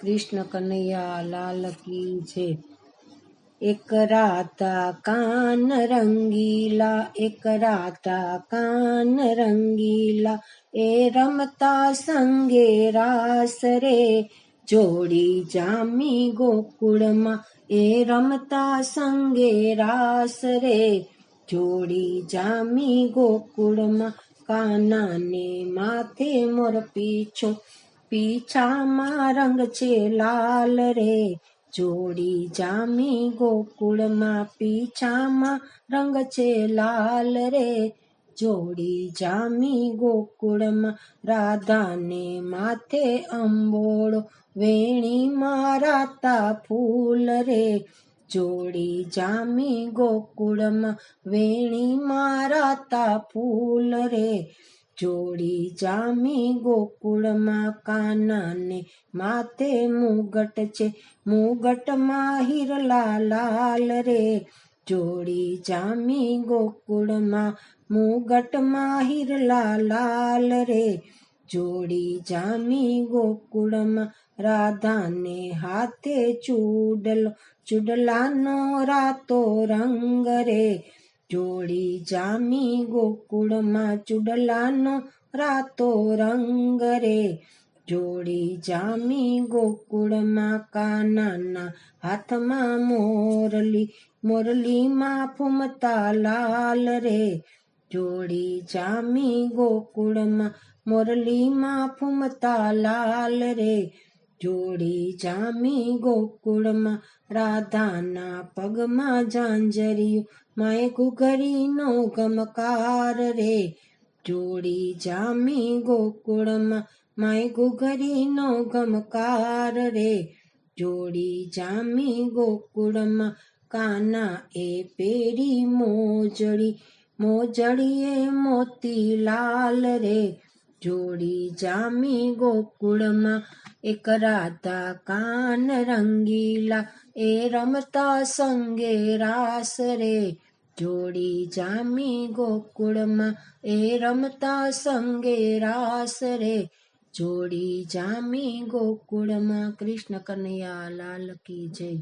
કૃષ્ણ કનૈયા લાલ કી છે એક રાતા કાન રંગીલા, એક રાતા કાન રંગીલા, એ રમતા સંગે રાસ રે. જોડી જામી ગોકુળમાં, એ રમતા સંગે રાસ રે. જોડી જામી ગોકુળમાં, કાનાને માથે મોર પીછો પીછામાં રંગ છે લાલ રે. જોડી જામી ગોકુળમાં પીછામાં રંગ છે લાલ રે. જોડી જામી ગોકુળમાં રાધાને માથે અંબોળો, વેણી મારાતા ફૂલ રે. જોડી જામી ગોકુળમાં વેણી મારાતા ફૂલ રે. જોડી જામી ગોકુળમાં કાનાને માથે મુગટ છે મુગટમાં હિરલા લાલ રે જોડી જામી ગોકુળમાં મુગટમાં હિરલા લાલ રે જોડી જામી ગોકુળમાં રાધાને હાથે ચૂડલો ચૂડલાનો રાતો રંગ રે જોડી જામી ગોકુળમાં ચુડલાનો રાતો રંગ રે. જોડી જામી ગોકુળમાં કાનાના હાથમાં મોરલી, મોરલીમાં ફૂમતા લાલ રે. જોડી જામી ગોકુળમાં મોરલીમાં ફૂમતા લાલ રે. જોડી જામી ગોકુળમાં, રાધાના પગમાં ઝાંઝરિયું. માય ઘુઘરીનો ગમકાર રે. જોડી જામી ગોકુળમાં માય ઘુઘરીનો ગમકાર રે. જોડી જામી ગોકુળમાં, કાના એ પેરી મોજડી. મોજડીએ મોતી લાલ રે. જોડી જામી ગોકુળમાં એક રાધા કાન રંગીલા. એ રમતા સંગે રાસ રે. જોડી જામી ગોકુળમાં એ રમતા સંગે રાસ રે. જોડી જામી ગોકુળમાં કૃષ્ણ કનૈયા લાલ કી જય.